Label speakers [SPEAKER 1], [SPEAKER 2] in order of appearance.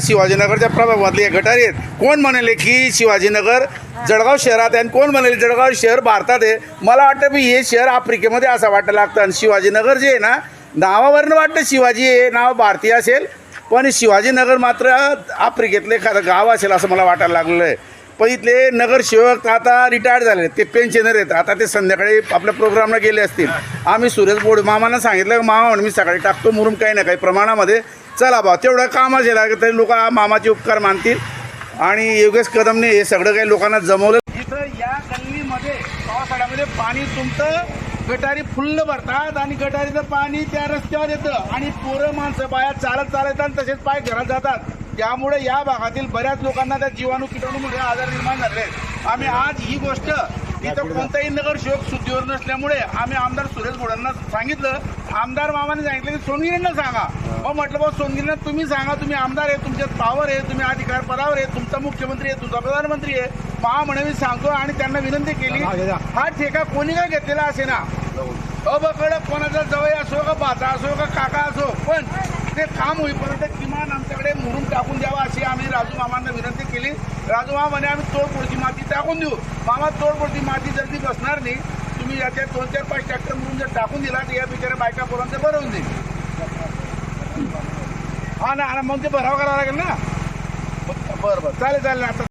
[SPEAKER 1] शिवाजीनगरच्या प्रभागातले हे गटारी आहेत. कोण म्हणाले की शिवाजीनगर जळगाव शहरात आहे आणि कोण म्हणाले जळगाव शहर भारतात आहे? मला वाटतं की हे शहर आफ्रिकेमध्ये असं वाटायला लागतं. आणि शिवाजीनगर जे आहे ना नावावरनं वाटतं शिवाजी हे नाव भारतीय असेल पण शिवाजीनगर मात्र आफ्रिकेतलं एखादं गाव असेल असं मला वाटायला लागलेलं आहे. पण इथले नगरसेवक आता रिटायर्ड झाले ते पेन्शनर आहेत. आता ते संध्याकाळी आपल्या प्रोग्रामला गेले असतील. आम्ही सुरेश बोड मामांना सांगितलं मामा म्हणून मी सकाळी टाकतो मुरुम काही ना काही प्रमाणामध्ये. चला बा तेवढं कामाचे लागेल तरी लोक मामाचे उपकार मानतील. आणि योगेश कदमने हे सगळं काही लोकांना जमवलं. इथं या गल्लीमध्ये पावसाळ्यामध्ये पाणी तुमचं गटारी फुल्ल भरतात आणि गटारीचं पाणी त्या रस्त्यावर येतं. आणि पोरं माणसं बाया चालत चालत आणि तसेच पाय घरात जातात. त्यामुळे या भागातील बऱ्याच लोकांना त्या जीवाणू किटाणूमुळे आजार निर्माण झाले आहेत. आम्ही आज ही गोष्ट इथं कोणताही नगरसेवक सुट्टीवर नसल्यामुळे आम्ही आमदार सुरेश भोडांना सांगितलं. आमदार मामाने सांगितलं की सोनगिरींना सांगा. मग म्हटलं बा सोनगिरींना तुम्ही सांगा तुम्ही आमदार आहे तुमच्यात पावर आहे तुम्ही अधिकार पदावर आहे तुमचा मुख्यमंत्री आहे तुमचा प्रधानमंत्री आहे. महा म्हणे मी सांगतो आणि त्यांना विनंती केली हा ठेका कोणी का घेतलेला असे ना अबकड कोणाचा जवळ असो का बाचा असो का ते काम होईपर्यंत किमान आमच्याकडे मुरुम टाकून द्यावा अशी आम्ही राजू मामांना विनंती केली. राजू मामा म्हणे आम्ही तोडपुडची माती टाकून देऊ. मामा तोडपुडची माती जर ती बसणार नाही तुम्ही याच्यात दोन चार पाच ट्रॅक्टर म्हणून जर टाकून दिला तर या बिचाऱ्या बायका पोरांचं बरं होऊन हा ना मग ते भराव करावं लागेल ना? बरं बरं. चालेल चालेल. आता